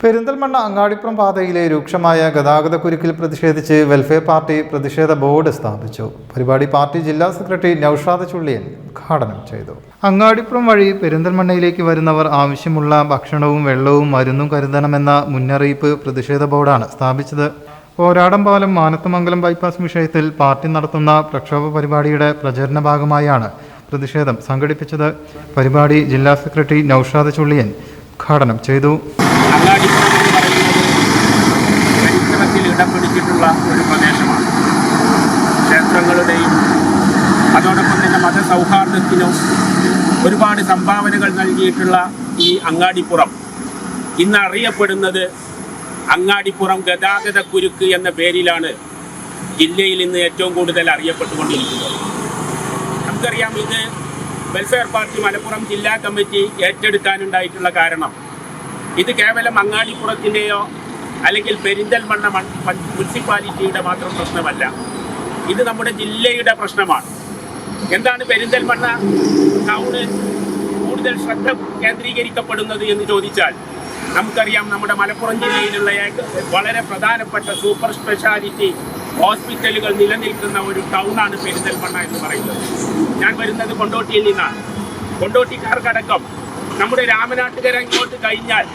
പെരിന്തൽമണ്ണ അങ്ങാടിപ്പുറം പാതയിലെ രൂക്ഷമായ ഗതാഗതക്കുരുക്കിൽ പ്രതിഷേധിച്ച് വെൽഫെയർ പാർട്ടി പ്രതിഷേധ ബോർഡ് സ്ഥാപിച്ചു. പരിപാടി പാർട്ടി ജില്ലാ സെക്രട്ടറി നൌഷാദ് ചുള്ളിയൻ ഉദ്ഘാടനം ചെയ്തു. അങ്ങാടിപ്പുറം വഴി പെരിന്തൽമണ്ണയിലേക്ക് വരുന്നവർ ആവശ്യമുള്ള ഭക്ഷണവും വെള്ളവും മരുന്നും കരുതണമെന്ന മുന്നറിയിപ്പ് പ്രതിഷേധ ബോർഡാണ് സ്ഥാപിച്ചത്. പോരാടംപാലം മാനത്തമംഗലം ബൈപ്പാസ് വിഷയത്തിൽ പാർട്ടി നടത്തുന്ന പ്രക്ഷോഭ പരിപാടിയുടെ പ്രചരണ ഭാഗമായാണ് പ്രതിഷേധം സംഘടിപ്പിച്ചത്. പരിപാടി ജില്ലാ സെക്രട്ടറി നൌഷാദ് ചുള്ളിയൻ ഉദ്ഘാടനം ചെയ്തു. അങ്ങാടിപ്പുറം എന്ന് പറയുന്നത് ചരിത്രത്തിൽ ഇടം പിടിച്ചിട്ടുള്ള ഒരു പ്രദേശമാണ്. ക്ഷേത്രങ്ങളുടെയും അതോടൊപ്പം തന്നെ മതസൗഹാർദ്ദത്തിനും ഒരുപാട് സംഭാവനകൾ നൽകിയിട്ടുള്ള ഈ അങ്ങാടിപ്പുറം. ഇന്ന് അറിയപ്പെടുന്നത് അങ്ങാടിപ്പുറം ഗതാഗത കുരുക്ക് എന്ന പേരിലാണ് ജില്ലയിൽ ഇന്ന് ഏറ്റവും കൂടുതൽ അറിയപ്പെട്ടുകൊണ്ടിരിക്കുന്നത്. നമുക്കറിയാം ഇത് വെൽഫെയർ പാർട്ടി മലപ്പുറം ജില്ലാ കമ്മിറ്റി ഏറ്റെടുക്കാനുണ്ടായിട്ടുള്ള കാരണം. ഇത് കേവലം അങ്ങാടിപ്പുറത്തിന്റെയോ അല്ലെങ്കിൽ പെരിന്തൽമണ്ണ മുനിസിപ്പാലിറ്റിയുടെ മാത്രം പ്രശ്നമല്ല. ഇത് നമ്മുടെ ജില്ലയുടെ പ്രശ്നമാണ്. എന്താണ് പെരിന്തൽമണ്ണ ടൗണ് കൂടുതൽ ശ്രദ്ധ കേന്ദ്രീകരിക്കപ്പെടുന്നത് എന്ന് ചോദിച്ചാൽ നമുക്കറിയാം നമ്മുടെ മലപ്പുറം ജില്ലയിലുള്ള വളരെ പ്രധാനപ്പെട്ട സൂപ്പർ സ്പെഷ്യാലിറ്റി ഹോസ്പിറ്റലുകൾ നിലനിൽക്കുന്ന ഒരു ടൗണാണ് പെരിന്തൽമണ്ണ എന്ന് പറയുന്നത്. ഞാൻ വരുന്നത് കൊണ്ടോട്ടിയിൽ നിന്നാണ്. കൊണ്ടോട്ടിക്കാർക്കടക്കം നമ്മുടെ രാമനാട്ടുകര ഇങ്ങോട്ട് കഴിഞ്ഞാൽ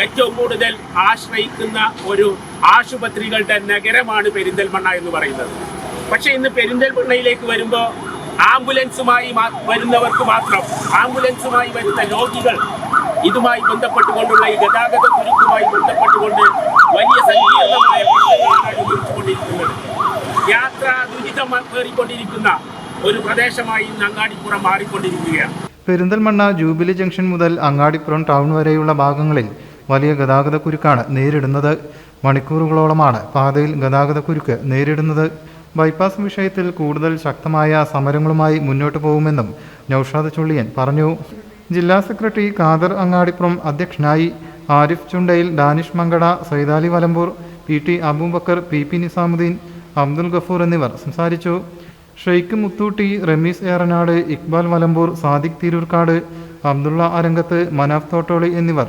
ഏറ്റവും കൂടുതൽ ആശ്രയിക്കുന്ന ഒരു ആശുപത്രികളുടെ നഗരമാണ് പെരിന്തൽമണ്ണ എന്ന് പറയുന്നത്. പക്ഷേ ഇന്ന് പെരിന്തൽമണ്ണയിലേക്ക് വരുമ്പോൾ ആംബുലൻസുമായി വരുന്നവർക്ക് മാത്രം ആംബുലൻസുമായി വരുന്ന രോഗികൾ ഇതുമായി ബന്ധപ്പെട്ടുകൊണ്ടുള്ള ഈ ഗതാഗത കുരുക്കുമായി ബന്ധപ്പെട്ടുകൊണ്ട് വലിയ സങ്കീർണമായ യാത്ര ദുരിതം കയറിക്കൊണ്ടിരിക്കുന്ന ഒരു പ്രദേശമായി ഇന്ന് അങ്ങാടിപ്പുറം മാറിക്കൊണ്ടിരിക്കുകയാണ്. പെരിന്തൽമണ്ണ ജൂബിലി ജംഗ്ഷൻ മുതൽ അങ്ങാടിപ്പുറം ടൗൺ വരെയുള്ള ഭാഗങ്ങളിൽ വലിയ ഗതാഗതക്കുരുക്കാണ് നേരിടുന്നത്. മണിക്കൂറുകളോളമാണ് പാതയിൽ ഗതാഗതക്കുരുക്ക് നേരിടുന്നത്. ബൈപ്പാസ് വിഷയത്തിൽ കൂടുതൽ ശക്തമായ സമരങ്ങളുമായി മുന്നോട്ടു പോകുമെന്നും നൌഷാദ് ചുള്ളിയൻ പറഞ്ഞു. ജില്ലാ സെക്രട്ടറി ഖാദർ അങ്ങാടിപ്പുറം അധ്യക്ഷനായി Arif Chundayil Danish Mankada Saithali Valambur P T Abubakar P P Nizamuddin Abdul Gafoor എന്നിവർ സംസാരിച്ചു. ഷെയ്ഖ് മുത്തൂട്ടി റമീസ് ഏറനാട് ഇക്ബാൽ വലമ്പൂർ സാദിഖ് തിരൂർക്കാട് അബ്ദുള്ള അരങ്കത്ത് മനാഫ് തോട്ടോളി എന്നിവർ